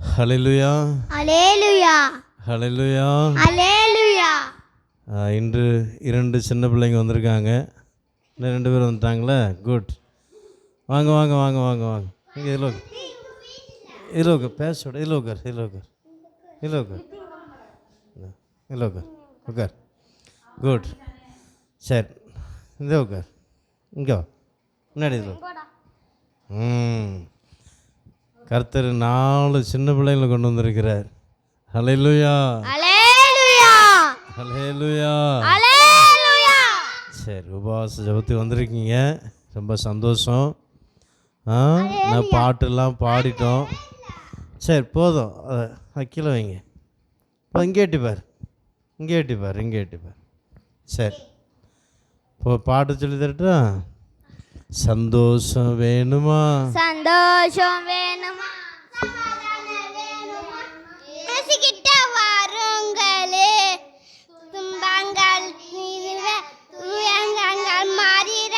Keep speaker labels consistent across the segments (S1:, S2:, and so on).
S1: ஹalleluya
S2: alleluia
S1: ஹalleluya
S2: alleluia
S1: இன்று இரண்டு சின்ன பிள்ளைங்க வந்திருக்காங்க. இன்னும் ரெண்டு பேர் வந்துட்டாங்களே? குட் வாங்க வாங்க வாங்க வாங்க வாங்க. இங்கே இதில் இதில் உட்கார் பேசோட இதில் உட்கார் இதில் உட்கார் இதில் உட்கார் இதில் உட்கார் உட்கார் குட் சரி. இந்த உட்கார் இங்கே வா. முன்னாடி இதில். ம். கர்த்தர் நாலு சின்ன பிள்ளைங்களை கொண்டு வந்திருக்கிறார். ஹalleluya.
S2: அலேலுயா
S1: சரி உபவாச ஜபத்துக்கு வந்திருக்கீங்க. ரொம்ப சந்தோஷம். ஆ நான் பாட்டெல்லாம் பாடிட்டோம். சரி போதும். கீழே வைங்க. இப்போ இங்கே எட்டிப்பார் இங்கே எட்டிப்பார் இங்கே எட்டிப்பார் சரி. இப்போ பாட்டு சொல்லி தரட்டா சந்தோஷம் வேணுமா?
S2: சந்தோஷம் வேணுமா? சமாதானம் வாருங்களே. துன்பங்கள் மாறிட.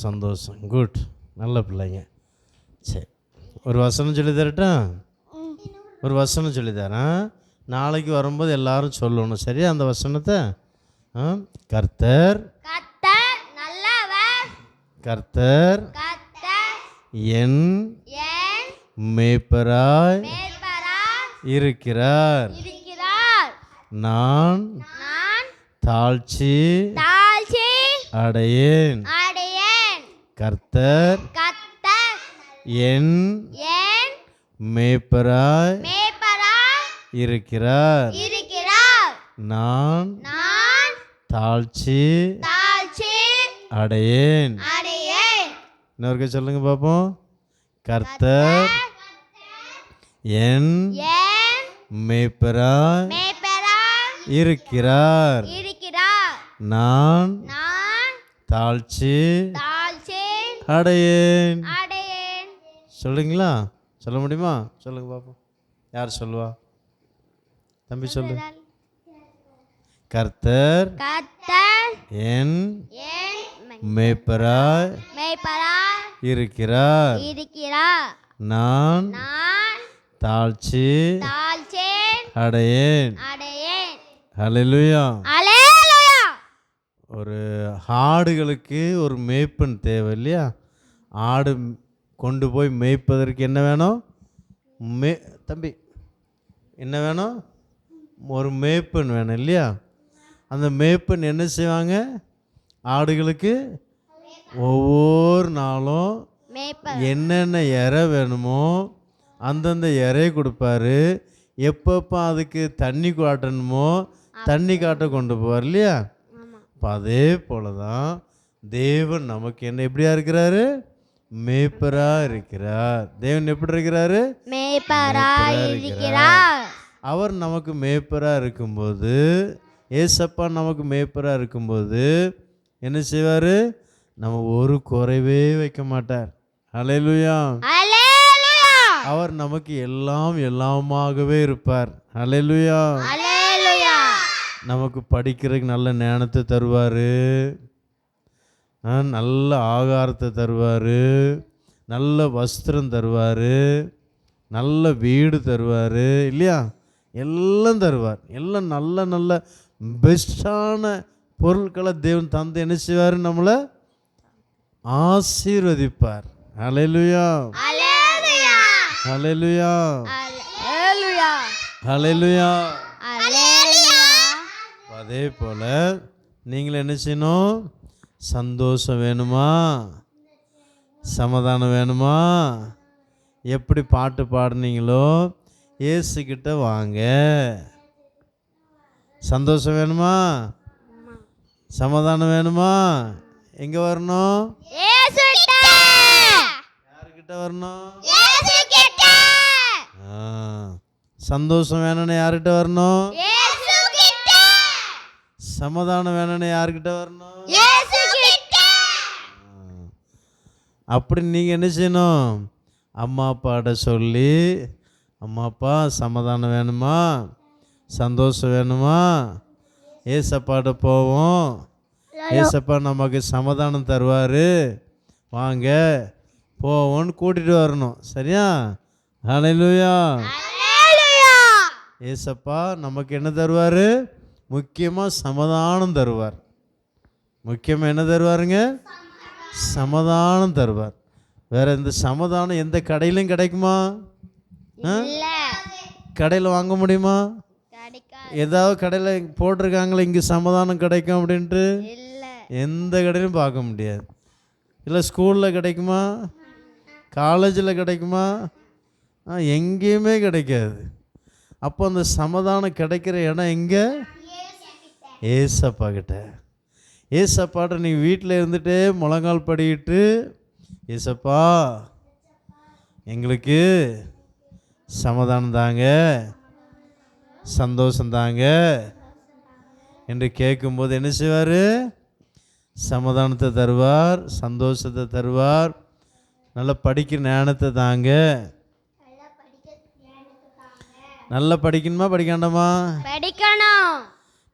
S2: சந்தோஷம்.
S1: குட் நல்ல பிள்ளைங்க. சரி. ஒரு வசனம் சொல்லி தரட்டா ஒரு வசனம் சொல்லி தரேன். நாளைக்கு வரும்போது எல்லாரும் சொல்லணும். சரியா அந்த வசனத்தை? கர்த்தர்.
S2: கர்த்தர்
S1: என். மேய்ப்பராய் இருக்கிறார். நான் தாழ்ச்சி அடையேன். கர்த்தர் என்
S2: என்
S1: மேய்ப்பராய் இருக்கிறார்.
S2: இருக்கிறார்.
S1: நான்
S2: நான்
S1: தாழ்ச்சி அடையேன். இன்னொருக்க சொல்லுங்க பார்ப்போம் கர்த்தர் என்
S2: என்
S1: மேய்ப்பராய் இருக்கிறார்.
S2: இருக்கிறார்.
S1: நான் தாழ்ச்சி அடையேன். சொல்லுங்களா சொல்ல முடியுமா? சொல்லுங்க பார்ப்போம் யார் சொல்லுவா? தம்பி சொல்லு. கர்த்தர் என் மேய்ப்பராய் இருக்கிறார்.
S2: இருக்கிறார்.
S1: நான்
S2: நான்
S1: தாழ்ச்சி அடையேன்.
S2: அடையேன்.
S1: ஹalleluya.
S2: அலேலுயா
S1: ஒரு ஆடுகளுக்கு ஒரு மேய்ப்பன் தேவை இல்லையா? ஆடு கொண்டு போய் மேய்ப்பதற்கு என்ன வேணும்? மே தம்பி என்ன வேணும்? ஒரு மேய்ப்பன் வேணும் இல்லையா? அந்த மேய்ப்பன் என்ன செய்வாங்க? ஆடுகளுக்கு ஒவ்வொரு நாளும் என்னென்ன இறை வேணுமோ அந்தந்த இறையை கொடுப்பாரு. எப்பப்போ அதுக்கு தண்ணி காட்டணுமோ தண்ணி காட்ட கொண்டு போவார் இல்லையா? இப்போ அதே போல தான் தேவன் நமக்கு என்ன எப்படியா இருக்கிறாரு? மேய்ப்பராக இருக்கிறார். தேவன் எப்படி இருக்கிறாரு?
S2: மேய்ப்பராய் இருக்கிறார்.
S1: அவர் நமக்கு மேய்ப்பராக இருக்கும்போது ஏசப்பா நமக்கு மேய்ப்பராக இருக்கும்போது என்ன செய்வார்? நம்ம ஒரு குறைவே வைக்க மாட்டார்.
S2: அலேலுயா
S1: அவர் நமக்கு எல்லாம் எல்லாமாகவே இருப்பார்.
S2: அலேலுயா
S1: நமக்கு படிக்கிறதுக்கு நல்ல ஞானத்தை தருவார். நல்ல ஆகாரத்தை தருவார். நல்ல வஸ்திரம் தருவார். நல்ல வீடு தருவார் இல்லையா? எல்லாம் தருவார். எல்லாம் நல்ல நல்ல பெஸ்டான பொருட்களை தேவன் தந்து என்ன செய்வார் நம்மளை? ஆசீர்வதிப்பார்.
S2: அலேலுயா
S1: ஹalleluya.
S2: அலேலுயா
S1: அதே போல் நீங்கள் என்ன செய்யணும்? சந்தோஷம் வேணுமா? சமாதானம் வேணுமா? எப்படி பாட்டு பாடுனீங்களோ இயேசுக்கிட்ட வாங்க. சந்தோஷம் வேணுமா? சமாதானம் வேணுமா? எங்கே வரணும்? யாருக்கிட்ட வரணும்? சந்தோஷம் வேணும்னு யார்கிட்ட வரணும்? சமாதானம் வேணும்னு யார்கிட்ட வரணும். அப்படி நீங்கள் என்ன செய்யணும்? அம்மா அப்பாட்ட சொல்லி அம்மா அப்பா சமாதானம் வேணுமா? சந்தோஷம் வேணுமா? ஏசப்பாட்ட போவோம். ஏசப்பா நமக்கு சமாதானம் தருவார். வாங்க போவோன்னு கூட்டிகிட்டு வரணும். சரியா?
S2: அல்லேலூயா
S1: ஏசப்பா நமக்கு என்ன தருவார்? முக்கியமாக சமாதானம் தருவார். முக்கியமாக என்ன தருவாருங்க? சமாதானம் தருவார். வேற இந்த சமாதானம் எந்த கடையிலும் கிடைக்குமா? கடையில் வாங்க முடியுமா? ஏதாவது கடையில் போட்டிருக்காங்களே இங்கே சமாதானம் கிடைக்கும் அப்படின்ட்டு? எந்த கடையிலும் பார்க்க முடியாது. இல்லை ஸ்கூலில் கிடைக்குமா? காலேஜில் கிடைக்குமா? எங்கேயுமே கிடைக்காது. அப்போ அந்த சமாதானம் கிடைக்கிற இடம் எங்கே? ஏசப்பா கிட்ட ஏசப்பாட்ட நீ வீட்டில் இருந்துட்டு முழங்கால் படிக்கிட்டு ஏசப்பா எங்களுக்கு சமாதானம் தாங்க சந்தோஷம் தாங்க என்று கேட்கும்போது என்ன செய்வார்? சமாதானத்தை தருவார் சந்தோஷத்தை தருவார் நல்லா படிக்கிற ஞானத்தை தாங்க. நல்லா படிக்கணுமா படிக்காண்டமா
S2: படிக்கணும்.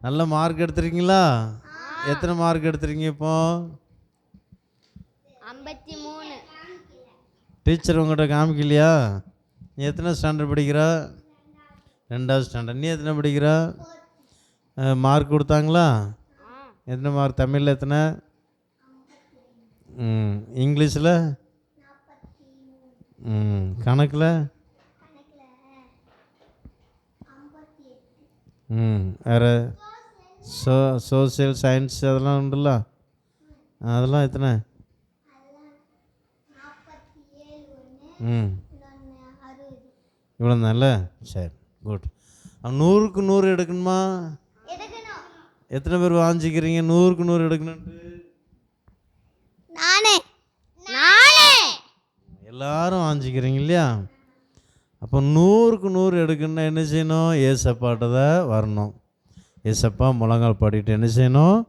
S1: நல்ல மார்க் எடுத்துருக்கீங்களா? எத்தனை மார்க் எடுத்துருக்கீங்க இப்போ?
S2: ஐம்பத்தி மூணு.
S1: டீச்சர் உங்கள்கிட்ட காமிக்கலையா? நீ எத்தனை ஸ்டாண்டர்ட் படிக்கிறா? ரெண்டாவது ஸ்டாண்டர்ட். நீ எத்தனை படிக்கிறா? மார்க் கொடுத்தாங்களா? எத்தனை மார்க்? தமிழில் எத்தனை? ம் இங்கிலீஷில்? ம் கணக்கில். ம் வேறு? சோ சோசியல் சயின்ஸ் அதெல்லாம் உண்டுல்ல? அதெல்லாம் எத்தனை? ம். இவ்வளோ தான்ல சரி குட் நூறுக்கு நூறு எடுக்கணுமா? எத்தனை பேர் வாஞ்சிக்கிறீங்க? நூறுக்கு நூறு எடுக்கணுன்ட்டு
S2: நானே. நானே.
S1: எல்லாரும் வாஞ்சிக்கிறீங்க இல்லையா? அப்போ நூறுக்கு நூறு எடுக்கணும்னா என்ன செய்யணும்? ஏசப்பாட்ட தான் வரணும். ஏசப்பா முழங்கால் பாடிட்டு என்ன செய்யணும்?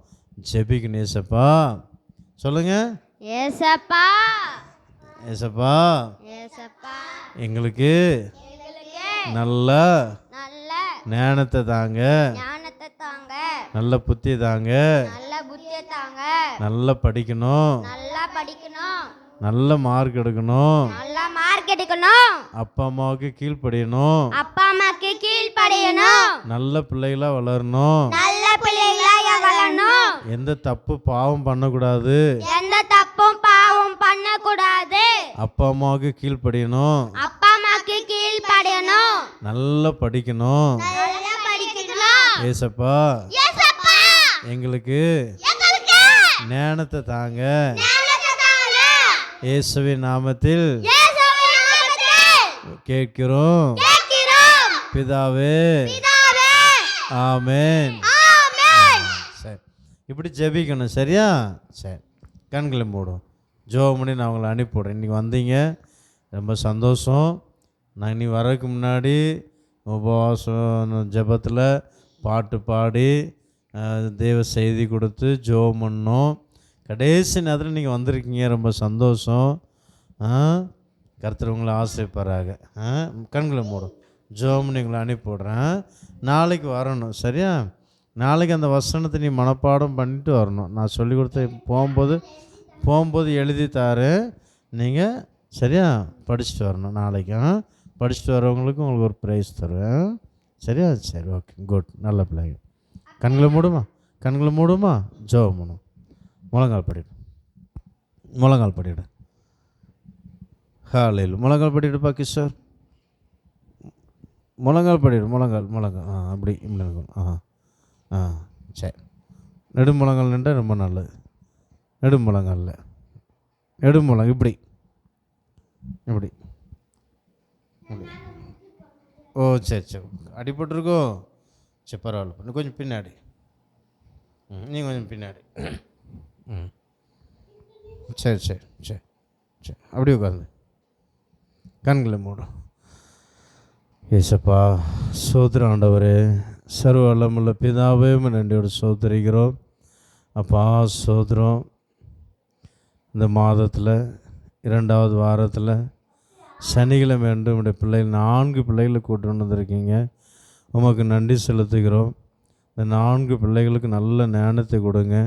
S1: ஜெபிக்கணும் ஏசப்பா. சொல்லுங்கள்
S2: ஏசப்பா.
S1: ஏசப்பா.
S2: ஏசப்பா.
S1: எங்களுக்கு நல்ல
S2: நல்ல
S1: ஞானத்தை தாங்க. நல்ல புத்தி தாங்க.
S2: நல்ல புத்தியை தாங்க.
S1: நல்லா படிக்கணும்.
S2: நல்லா படிக்கணும்.
S1: நல்ல மார்க் எடுக்கணும்.
S2: நல்லா மார்க் எடுக்கணும்
S1: அப்பா அம்மாவுக்கு கீழ்ப்படியணும்.
S2: அப்பா அம்மாக்கு கீழ்ப்படியணும்.
S1: நல்ல பிள்ளைகளா வளரணும்.
S2: நல்ல பிள்ளைங்களா வளரணும்.
S1: எந்த தப்பு பாவம் பண்ணக்கூடாது.
S2: எந்த தப்பும் பாவம் பண்ணக்கூடாது.
S1: அப்பா அம்மாவுக்கு கீழ்ப்படியணும்.
S2: அப்பா அம்மாக்கு கீழ்ப்படியணும்.
S1: நல்லா படிக்கணும்.
S2: நல்லா படிக்கணும்.
S1: ஏசப்பா
S2: ஏசப்பா!
S1: எங்களுக்கு ஞானத்தை தாங்க. இயேசுவின் நாமத்தில் கேட்கிறோம். பிதாவே. ஆமென். சரி. இப்படி ஜெபிக்கணும் சரியா? சரி. கண்களை மூடும் ஜோம் பண்ணி நான் உங்களை அனுப்பிவிடுறேன். இன்றைக்கி வந்தீங்க. ரொம்ப சந்தோஷம். நான் இனி வரதுக்கு முன்னாடி உபவாசம் ஜெபத்தில் பாட்டு பாடி தேவ செய்தி கொடுத்து ஜோம் பண்ணோம். கடைசி நேரத்தில் நீங்கள் வந்திருக்கீங்க. ரொம்ப சந்தோஷம். ஆ உங்களை ஆசைப்படுறாங்க ஆ? கண்களை மூடும் ஜோம் உங்களை அனுப்பி விடுறேன் நாளைக்கு வரணும் சரியா? நாளைக்கு அந்த வசனத்தை நீ மனப்பாடம் பண்ணிட்டு வரணும். நான் சொல்லி கொடுத்த போகும்போது போகும்போது எழுதி தாரு. நீங்கள் சரியா? படிச்சுட்டு வரணும் நாளைக்கு ஆ? படிச்சுட்டு வரவங்களுக்கு உங்களுக்கு ஒரு ப்ரைஸ் தருவேன். சரியா? சரி ஓகே குட் நல்ல பிள்ளைங்க. கண்களை மூடுமா? கண்களை மூடுமா? ஜோ பண்ணும் முழங்கால் படிடு. முழங்கால் படிடு. ஹாலையில் முழங்கால் பாக்கி சார் முழங்கால் படிடு முழங்கால் முழங்கால். ஆ அப்படி இப்படி இருக்கணும் ஆ ஆ சரி. நெடுமுழங்கால் நின்றால் ரொம்ப நல்லது. நெடுமுழங்காலில். நெடுமுழங்கு இப்படி. இப்படி. இப்படி ஓ சரி சரி. அடிபட்டிருக்கோ சரி பரவாயில்ல இன்னும் கொஞ்சம் பின்னாடி. ம் நீங்கள் கொஞ்சம் பின்னாடி. ம். சரி சரி சரி சரி. அப்படியே உட்காந்து கண்களை மூடும் ஏசப்பா சோதர ஆண்டவரே சர்வ வல்லமுள்ள பிதாவே நன்றியோடு சோதரிக்கிறோம் அப்பா சோதரம் இந்த மாதத்தில் இரண்டாவது வாரத்தில் சனிக்கிழமை அன்று உடைய பிள்ளைகள் நான்கு பிள்ளைகளை கூட்டு வந்திருக்கீங்க உமக்கு நன்றி செலுத்துகிறோம் இந்த நான்கு பிள்ளைகளுக்கு நல்ல ஞானத்தை கொடுங்க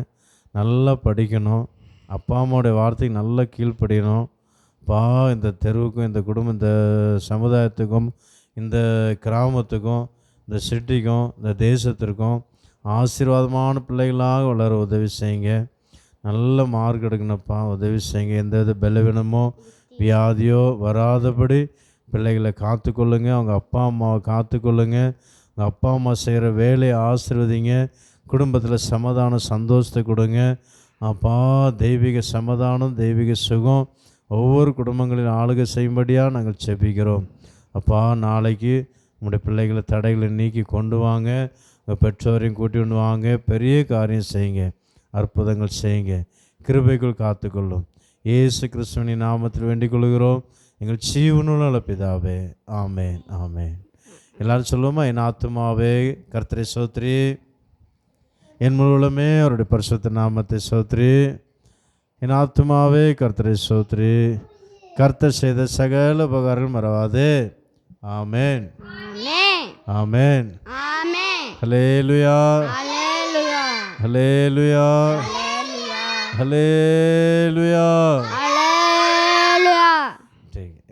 S1: நல்லா படிக்கணும் அப்பா அம்மாவுடைய வார்த்தைக்கு நல்லா கீழ்ப்படியணும் பா இந்த தெருவுக்கும் இந்த குடும்பம் இந்த சமுதாயத்துக்கும் இந்த கிராமத்துக்கும் இந்த சிட்டிக்கும் இந்த தேசத்திற்கும் ஆசீர்வாதமான பிள்ளைகளாக வளர உதவி செய்யுங்க. நல்ல மார்க் எடுக்கணும்ப்பா உதவி செய்யுங்க. எந்த வித பலவீனமோ வியாதியோ வராதபடி பிள்ளைகளை காத்துக்கொள்ளுங்க. அவங்க அப்பா அம்மாவை காத்துக்கொள்ளுங்க. அவங்க அப்பா அம்மா செய்கிற வேலையை ஆசீர்வதிங்க. குடும்பத்தில் சமாதானம் சந்தோஷத்தை கொடுங்க. அப்பா தெய்வீக சமாதானம் தெய்வீக சுகம் ஒவ்வொரு குடும்பங்களின் ஆளுகை செய்யும்படியாக நாங்கள் செபிக்கிறோம். அப்பா நாளைக்கு உங்களுடைய பிள்ளைகளை தடைகளை நீக்கி கொண்டு வாங்க. உங்கள் பெற்றோரையும் கூட்டி கொண்டு வாங்க. பெரிய காரியம் செய்யுங்க. அற்புதங்கள் செய்யுங்க. கிருபைக்குள் காத்துக்கொள்ளும். இயேசு கிறிஸ்துவனின் நாமத்தில் வேண்டிக் கொள்கிறோம். எங்கள் ஜீவனுள்ள பிதாவே. ஆமேன். ஆமேன். எல்லாரும் சொல்லுவோமா? என் ஆத்துமாவே கர்த்தரை சோத்ரி. என் முழுவலுமே அவருடைய பரிசுத்த நாமத்தை சோத்ரி. என் ஆத்துமாவே கர்த்தரை சோத்ரி. கர்த்தர் செய்த சகல உபகாரங்கள் மறவாதே. Amen.
S2: Amen.
S1: Hallelujah hallelujah hallelujah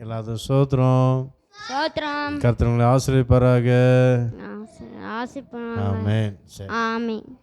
S1: எல்லாத்தையும் சோத்திரம்.
S2: ஸ்தோத்திரம்
S1: கர்த்தர் உங்களை ஆசிரியப்பாராக ஆமேன்.
S2: ஆமென்.